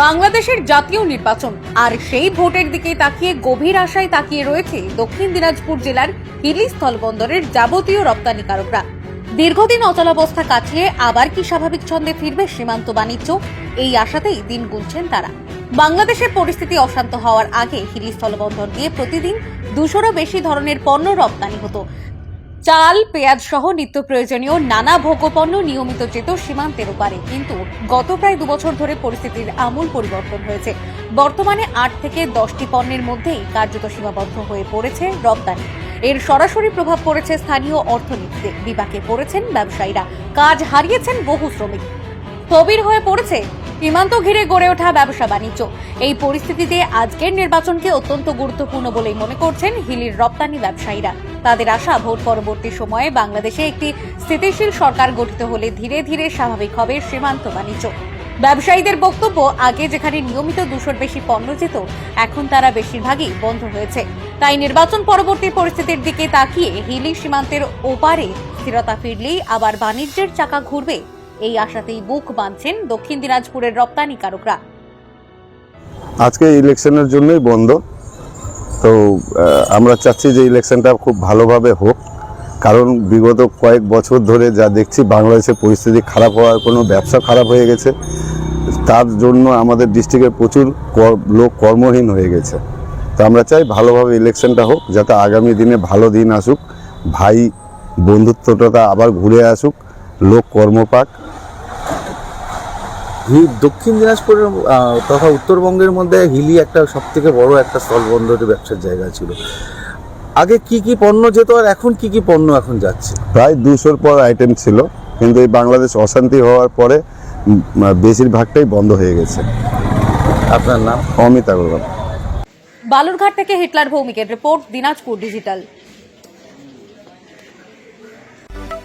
বাংলাদেশের জাতীয় নির্বাচন। আর সেই ভোটের দিকে তাকিয়ে গভীর আশায় তাকিয়ে রয়েছে দক্ষিণ দিনাজপুর জেলার হিলি স্থলবন্দরের যাবতীয় রপ্তানিকারকরা দীর্ঘদিন অচলাবস্থা কাটিয়ে আবার কি স্বাভাবিক ছন্দে ফিরবে সীমান্ত বাণিজ্য? এই আশাতেই দিন গুনছেন তারা। বাংলাদেশের পরিস্থিতি অশান্ত হওয়ার আগে হিলি স্থলবন্দর দিয়ে প্রতিদিন দুশোরও বেশি ধরনের পণ্য রপ্তানি হতো। চাল, পেঁয়াজ সহ নিত্য প্রয়োজনীয় নানা ভোগ্যপণ্য নিয়মিত যেত সীমান্তের ওপারে। কিন্তু গত প্রায় দুবছর ধরে পরিস্থিতির আমূল পরিবর্তন হয়েছে। বর্তমানে আট থেকে দশটি পণ্যের মধ্যেই কার্যত সীমাবদ্ধ হয়ে পড়েছে রপ্তানি। এর সরাসরি প্রভাব পড়েছে স্থানীয় অর্থনীতিতে। বিপাকে পড়েছেন ব্যবসায়ীরা। কাজ হারিয়েছেন বহু শ্রমিক। স্থবির হয়ে পড়েছে সীমান্ত ঘিরে গড়ে ওঠা ব্যবসা বাণিজ্য। এই পরিস্থিতিতে আজকের নির্বাচনকে অত্যন্ত গুরুত্বপূর্ণ বলেই মনে করছেন হিলির রপ্তানি ব্যবসায়ীরা। তাদের আশা, ভোট পরবর্তী সময়ে বাংলাদেশে একটি স্থিতিশীল সরকার গঠিত হলে ধীরে ধীরে স্বাভাবিক হবে সীমান্ত বাণিজ্য। ব্যবসায়ীদের বক্তব্য, আগে যেখানে নিয়মিত দুশোর বেশি পণ্য যেত, এখন তারা বেশিরভাগই বন্ধ হয়েছে। তাই নির্বাচন পরবর্তী পরিস্থিতির দিকে তাকিয়ে হিলি সীমান্তের ওপারে স্থিরতা ফিরলেই আবার বাণিজ্যের চাকা ঘুরবে। এই আশাতেই বুক বাঁধছেন দক্ষিণ দিনাজপুরের রপ্তানিকারকরা আজকে ইলেকশনের জন্যই বন্ধ। তো আমরা চাচ্ছি যে ইলেকশনটা খুব ভালোভাবে হোক। কারণ বিগত কয়েক বছর ধরে যা দেখছি, বাংলাদেশের পরিস্থিতি খারাপ হওয়ার কোনো ব্যবসা খারাপ হয়ে গেছে। তার জন্য আমাদের ডিস্ট্রিক্টের প্রচুর লোক কর্মহীন হয়ে গেছে। তো আমরা চাই ভালোভাবে ইলেকশনটা হোক, যাতে আগামী দিনে ভালো দিন আসুক। ভাই বন্ধুত্বটা আবার ঘুরে আসুক। লোক কর্ম পাক হি- দক্ষিণ দিনাজপুরের তথা উত্তরবঙ্গের মধ্যে হিলি একটা সব থেকে বড় একটা স্থলবন্দরের ব্যবসার জায়গা ছিল। আগে কি কি পণ্য যেত আর এখন কি কি পণ্য এখন যাচ্ছে? প্রায় দুশোর পর আইটেম ছিল কিন্তু এই বাংলাদেশ অশান্তি হওয়ার পরে বেশিরভাগটাই বন্ধ হয়ে গেছে। আপনার নাম? অমিত আগরওয়াল বালুরঘাট থেকে হিটলার ভৌমিকের রিপোর্ট দিনাজপুর ডিজিটাল।